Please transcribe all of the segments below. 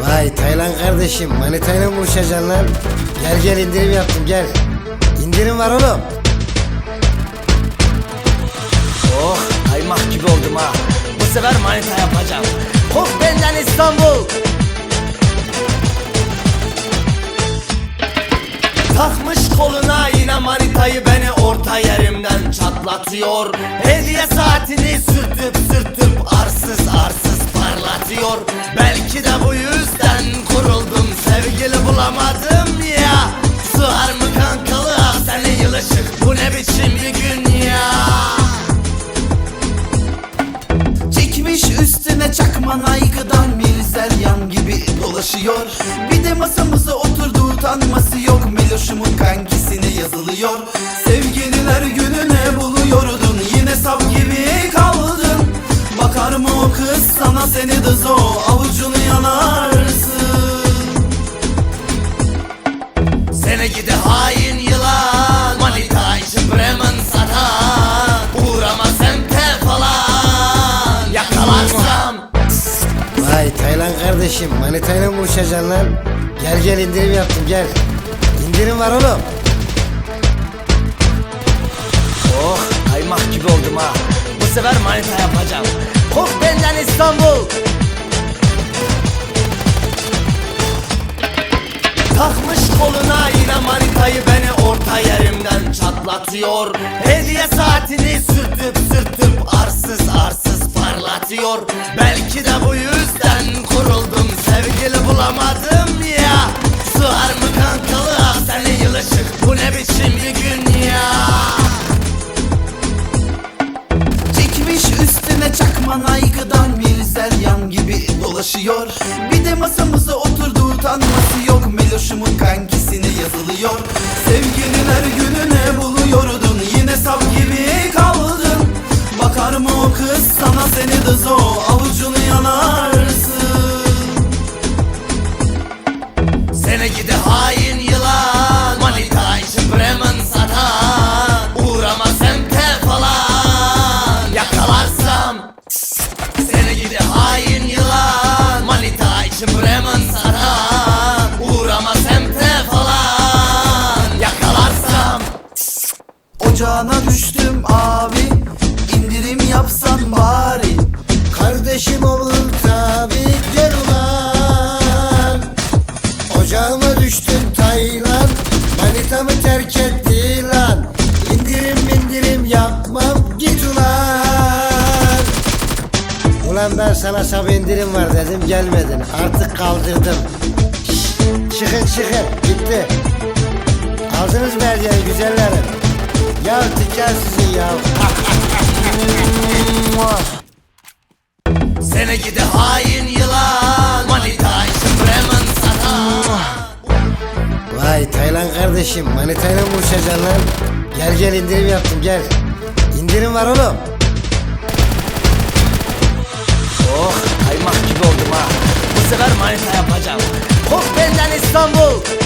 Vay Taylan kardeşim manitayla buluşacaksın lan? Gel gel indirim yaptım gel. İndirim var oğlum. Oh kaymak gibi oldum ha. Bu sefer manita yapacağım. Kork benden İstanbul. Takmış koluna yine manitayı beni orta yerimden çatlatıyor Hediye saatini sürtüp sürtüp arsız arsız parlatıyor Belki de bu yüzden kuruldum. Sevgili bulamadım ya. Sığar mı kankalı ah seni yılışık bu ne biçim bir gün ya? Çekmiş üstüne çakma Nike'dan Mirzel yan gibi dolaşıyor. Bir de masamıza oturdu utanması yok. Meloşumun kankisine yazılıyor sana seni dızo Avucunu yanarsın Sene gidi hain yılan Manita için Bremen satan Uğrama semte falan Yakalarsam Vay Taylan kardeşim manitayla mı buluşacaksın lan? Gel gel indirim yaptım gel. İndirim var oğlum. Oh kaymak gibi oldum ha Bu sefer manita yapacağım Benden İstanbul. Takmış koluna yine manitayı beni orta yerimden çatlatıyor. Hediye saatini sürtüp sürtüp arsız arsız parlatıyor. Belki de bu yüzden kuruldum sevgili bulamadım ya. Sığar mı kankalı ah seni yılışık dolaşıyor. Bir de masamıza oturdu utanması yok. Meloşumun kankisine yazılıyor. Sevgililer gününe buluyordun. Yine sap gibi kaldın Ocağına düştüm abi indirim yapsan bari Kardeşim olur tabi gel ulan. Ocağıma düştün Taylan. Manitamı terk etti lan. İndirim indirim yapmam git ulan. Ulan ben sana sab indirim var dedim gelmedin. Artık kaldırdım. Şşş, çıkın çıkın gitti. Aldınız mı hediyeyi güzellerim? Ya tüccar sizin ya. Sene gidi hain yılan Manita için Bremen satan Vay Taylan kardeşim manitayla mı buluşacaksın lan? Gel gel indirim yaptım gel. İndirim var oğlum. Oh kaymak gibi oldum ha Bu sefer manita yapacağım Kork benden İstanbul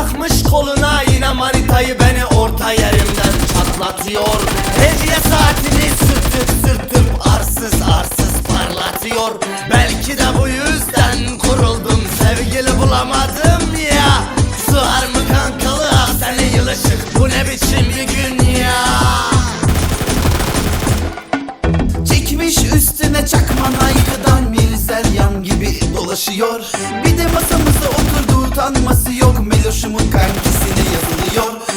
Takmış koluna yine manitayı beni orta yerimden çatlatıyor. Hediye saatini sürtüp sürtüp arsız arsız parlatıyor. Belki de bu yüzden kuruldum sevgili bulamadım ya. Sığar mı kankalı ah seni yılışık. Bu ne biçim bir gün ya? Çekmiş üstüne çakma Nike'dan Mirzel yan gibi dolaşıyor. Bir de masamıza oturdu utanması yok Meloşumun kankisine yazılıyor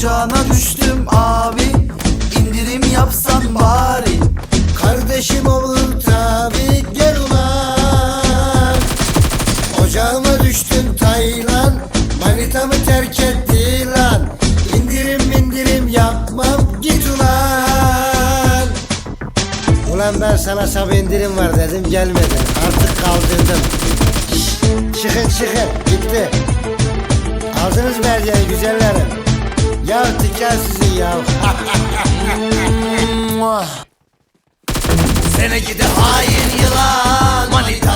Ocağına düştüm abi. İndirim yapsan bari. Kardeşim olur tabi gel ulan. Ocağına düştüm Taylan. Manitamı terk etti lan? İndirim indirim yapmam git ulan. Ulan ben sana sab indirim var dedim gelmedin. Artık kaldırdım. Çıkın çıkın gitti. Aldınız mı güzellerim. Ya diken sizi ya. Seneki de hain yılan manita.